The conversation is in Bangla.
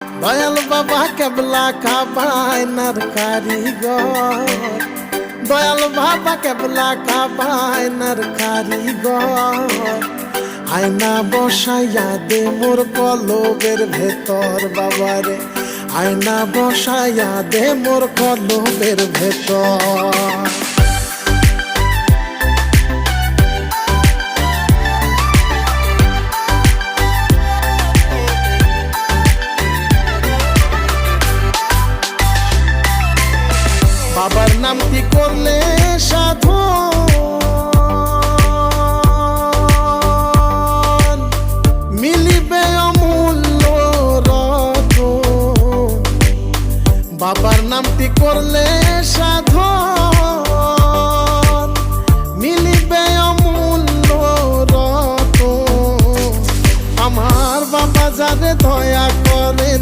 দয়াল বাবা কেবলা কাবায়নার কারিগর। দয়াল বাবা কেবলা কাবায়নার কারিগর। আয়না বসাইয়া দে মোর কলবের ভেতর বাবারে। আয়না বসাইয়া দে মোর কলবের ভেতর। বাবার নাম কি করলে সাধু? মিলিবে অমূল্য রত। বাবার নাম কি করলে সাধু? মিলিবে অমূল্য রত। আমার বাবা যাদের দয়া করে